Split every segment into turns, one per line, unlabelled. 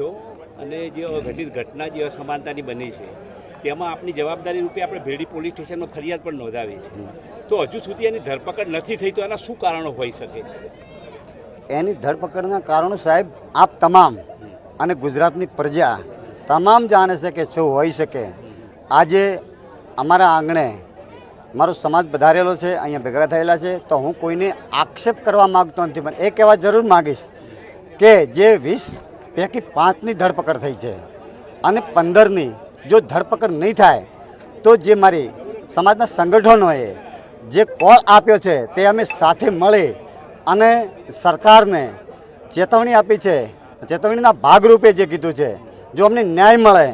છો અને જે અઘટિત ઘટના જે અસમાનતાની બની છે તેમાં આપની જવાબદારી રૂપે આપણે ભેડી પોલીસ સ્ટેશનમાં ફરિયાદ પણ નોંધાવી છે. તો હજુ સુધી એની ધરપકડ નથી થઈ તો એના શું કારણો હોઈ શકે?
એની ધરપકડના કારણો સાહેબ આપ તમામ અને ગુજરાતની પ્રજા તમામ જાણે છે કે શું હોઈ શકે. આજે અમારા આંગણે મારો સમાજ વધારેલો છે અહીંયા ભેગા થયેલા છે તો હું કોઈને આક્ષેપ કરવા માગતો નથી પણ એ કહેવા જરૂર માગીશ કે જે વીસ પૈકી પાંચની ધરપકડ થઈ છે. અને પંદરની જો ધરપકડ નહીં થાય, તો જે મારી સમાજના સંગઠનોએ જે કોલ આપ્યો છે તે અમે સાથે મળી અને સરકારને ચેતવણી આપી છે. ચેતવણીના ભાગરૂપે જે કીધું છે, જો અમને ન્યાય મળે,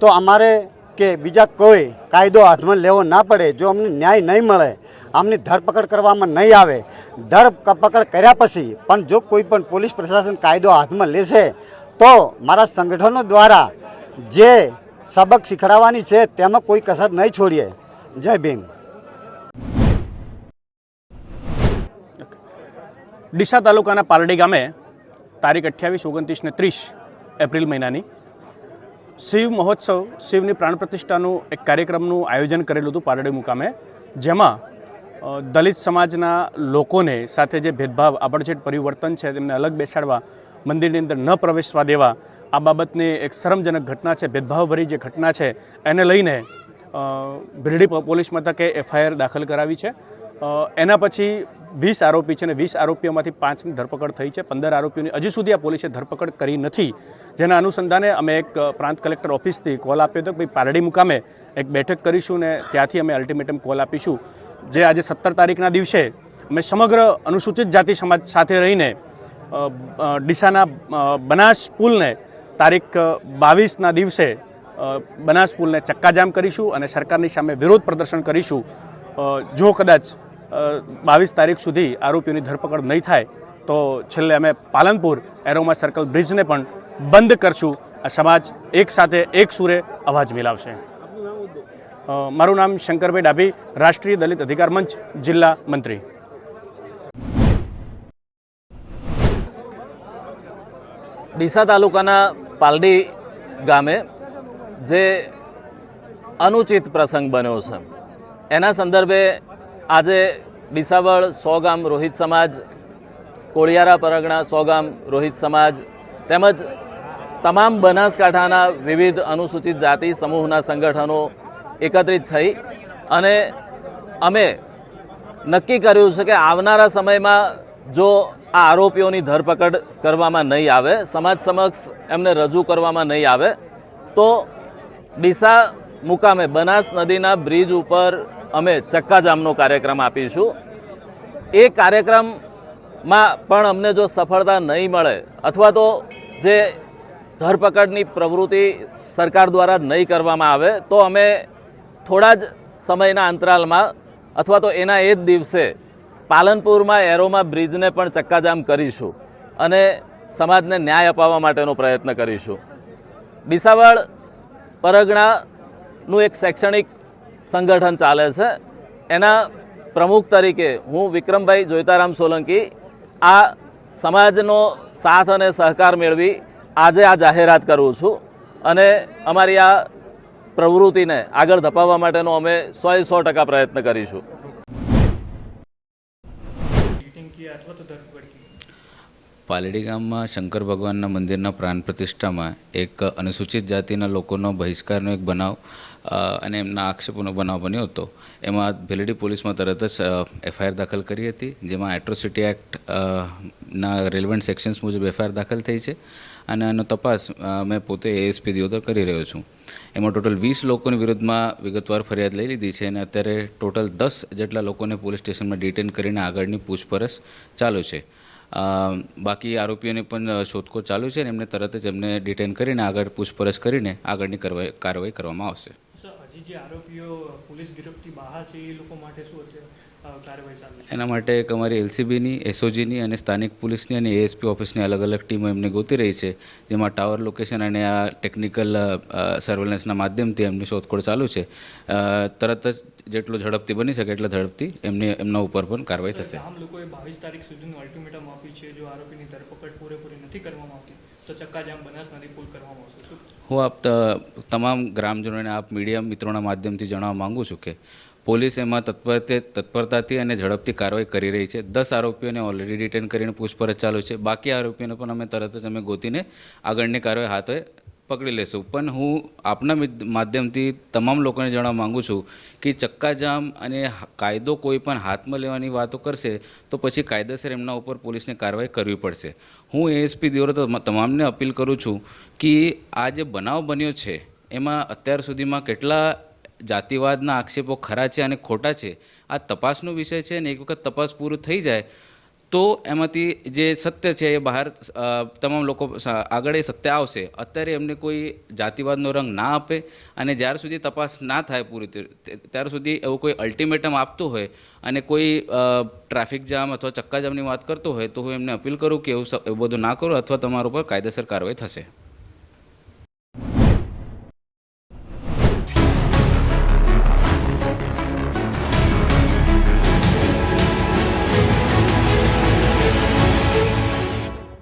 તો અમારે કે બીજા કોઈ કાયદો હાથમાં લેવો ના પડે, જો અમને ન્યાય નહીં મળે, આમની ધરપકડ કરવામાં નહીં આવે. ધરપકડ કર્યા પછી પણ જો કોઈ પણ પોલીસ પ્રશાસન કાયદો હાથમાં લેશે, તો મારા સંગઠનો દ્વારા જે સબક શીખડાવવાની છે, તેમાં કોઈ કસર નહીં છોડીએ. જય ભીમ.
ડીસા તાલુકાના પાલડી ગામે તારીખ અઠ્યાવીસ, ઓગણત્રીસ ને ત્રીસ એપ્રિલ મહિનાની શિવ મહોત્સવ, શિવની પ્રાણ પ્રતિષ્ઠાનું એક કાર્યક્રમનું આયોજન કરેલું હતું પારડી મુકામે, જેમાં દલિત સમાજના લોકોને સાથે જે ભેદભાવ આબડછેટ પરિવર્તન છે તેમને અલગ બેસાડવા, મંદિરની અંદર ન પ્રવેશવા દેવા, આ બાબતની એક શરમજનક ઘટના છે, ભેદભાવભરી જે ઘટના છે, એને લઈને ભીરડી પોલીસ મથકે એફઆઈઆર દાખલ કરાવી છે. એના પછી વીસ આરોપી છે અને વીસ આરોપીઓમાંથી પાંચની ધરપકડ થઈ છે. પંદર આરોપીઓની હજી સુધી આ પોલીસે ધરપકડ કરી નથી. જેના અનુસંધાને અમે એક પ્રાંત કલેક્ટર ઓફિસથી કોલ આપ્યો હતો કે ભાઈ પારડી મુકામે એક બેઠક કરીશું ને ત્યાંથી અમે અલ્ટિમેટમ કોલ આપીશું. જે આજે સત્તર તારીખના દિવસે અમે સમગ્ર અનુસૂચિત જાતિ સમાજ સાથે રહીને ડીસાના બનાસ પુલને તારીખ બાવીસના દિવસે બનાસ પુલને ચક્કાજામ કરીશું અને સરકારની સામે વિરોધ પ્રદર્શન કરીશું. જો કદાચ બાવીસ તારીખ સુધી આરોપીઓની ધરપકડ નહીં થાય, તો છેલ્લે અમે પાલનપુર એરોમા સર્કલ બ્રિજને પણ બંધ કરશું. સમાજ એક સાથે એક સુરે અવાજ મિલાવશે. મારું નામ શંકરભાઈ ડાભી, રાષ્ટ્રીય દલિત અધિકાર મંચ, જિલ્લા મંત્રી.
ડીસા તાલુકાના પાલડી ગામે જે અનુચિત પ્રસંગ બન્યો છે, એના સંદર્ભે આજે ડીસાવળ સો ગામ રોહિત સમાજ, કોળિયારા પરગણા સો ગામ રોહિત સમાજ તેમજ તમામ બનાસકાંઠાના વિવિધ અનુસૂચિત જાતિ સમૂહના સંગઠનો એકત્રિત થઈ અને અમે નક્કી કર્યું છે કે આવનારા સમયમાં જો આ આરોપીઓની ધરપકડ કરવામાં નહીં આવે, સમાજ સમક્ષ એમને રજૂ કરવામાં નહીં આવે, તો ડીસા મુકામે બનાસ નદીના બ્રિજ ઉપર અમે ચક્કાજામનો કાર્યક્રમ આપીશું. એ કાર્યક્રમમાં પણ અમને જો સફળતા નહીં મળે અથવા તો જે ધરપકડની પ્રવૃત્તિ સરકાર દ્વારા નહીં કરવામાં આવે, તો અમે થોડા જ સમયના અંતરાલમાં અથવા તો એના એ જ દિવસે પાલનપુરમાં એરોમાં બ્રિજને પણ ચક્કાજામ કરીશું અને સમાજને ન્યાય અપાવવા માટેનો પ્રયત્ન કરીશું. ડીસાવાડ પરગણાનું એક શૈક્ષણિક સંગઠન ચાલે છે. એના પ્રમુખ તરીકે હું વિક્રમભાઈ જોઈતારામ સોલંકી આ સમાજનો સાથ અને સહકાર મેળવી આજે આ જાહેરાત કરું છું. અને અમારી આ પ્રવૃત્તિને આગળ ધપાવવા માટેનો અમે સોએ સો ટકા પ્રયત્ન કરીશું.
પાલડી ગામમાં શંકર ભગવાનના મંદિરના પ્રાણ પ્રતિષ્ઠામાં એક અનુસૂચિત જાતિના લોકોનો બહિષ્કારનો એક બનાવ અને એમના આક્ષેપોનો બનાવ બન્યો હતો. એમાં ભેલડી પોલીસમાં તરત જ એફઆઈઆર દાખલ કરી હતી, જેમાં એટ્રોસિટી એક્ટ ના રેલિવન્ટ સેક્શન્સ મુજબ એફઆઈઆર દાખલ થઈ છે, અને આનો તપાસ મેં પોતે એએસપી દિયોદર કરી રહ્યો છું. એમાં ટોટલ વીસ લોકોની વિરુદ્ધમાં વિગતવાર ફરિયાદ લઈ લીધી છે, અને અત્યારે ટોટલ દસ જેટલા લોકોને પોલીસ સ્ટેશનમાં ડિટેન કરીને આગળની પૂછપરછ ચાલુ છે. બાકી આરોપીઓને પણ શોધખોળ ચાલુ છે અને એમને તરત જ એમને ડિટેન કરીને આગળ પૂછપરછ કરીને આગળની કાર્યવાહી કરવામાં આવશે.
હજી જે આરોપીઓ પોલીસ ગિરફ્તથી બહાર છે, એ લોકો માટે શું અત્યારે
એના માટે એક અમારી એલસીબીની એસઓજીની અને સ્થાનિક પોલીસની અને એએસપી ઓફિસની અલગ અલગ ટીમો એમને ગોતી રહી છે. જેમાં ટાવર લોકેશન અને આ ટેકનિકલ સર્વેલન્સના માધ્યમથી એમની શોધખોળ ચાલુ છે. તરત જ જેટલું ઝડપથી બની શકે એટલા ઝડપથી એમની એમના ઉપર પણ કાર્યવાહી થશે.
આમ લોકોએ બાવીસ તારીખ સુધીનું અલ્ટિમેટમ આપ્યું છે જો આરોપીની ધરપકડ પૂરેપૂરી નથી કરવામાં આવતી તો ચક્કાજામ બનાસ નદી પુલ કરવામાં આવશે.
હું આપ તમામ ગ્રામજનોને આપ મીડિયા મિત્રોના માધ્યમથી જણાવવા માગું છું કે પોલીસ એમાં તત્પરતે તત્પરતાથી અને ઝડપથી કાર્યવાહી કરી રહી છે. દસ આરોપીઓને ઓલરેડી ડિટેન કરીને પૂછપરછ ચાલુ છે. બાકી આરોપીઓને પણ અમે તરત જ અમે ગોતીને આગળની કાર્યવાહી હાથે પકડી લેશું પણ હું આપના માધ્યમથી તમામ લોકોને જણાવવા માગું છું કે ચક્કાજામ અને કાયદો કોઈ પણ હાથમાં લેવાની વાતો કરશે તો પછી કાયદેસર એમના ઉપર પોલીસને કાર્યવાહી કરવી પડશે. હું એએસપી દિવરો તમામને અપીલ કરું છું કે આ જે બનાવ બન્યો છે, એમાં અત્યાર સુધીમાં કેટલા જાતિવાદના આક્ષેપો ખરા છે અને ખોટા છે, આ તપાસનો વિષય છે અને એક વખત તપાસ પૂરું થઈ જાય, તો એમાંથી જે સત્ય છે એ બહાર તમામ લોકો આગળ એ સત્ય આવશે. અત્યારે એમને કોઈ જાતિવાદનો રંગ ના આપે અને જ્યાર સુધી તપાસ ના થાય પૂરી ત્યાર સુધી એવું કોઈ અલ્ટિમેટમ આપતું હોય અને કોઈ ટ્રાફિક જામ અથવા ચક્કાજામની વાત કરતો હોય તો હું એમને અપીલ કરું કે એવું એવું બધું ના કરો અથવા તમારા ઉપર કાયદેસર કાર્યવાહી થશે.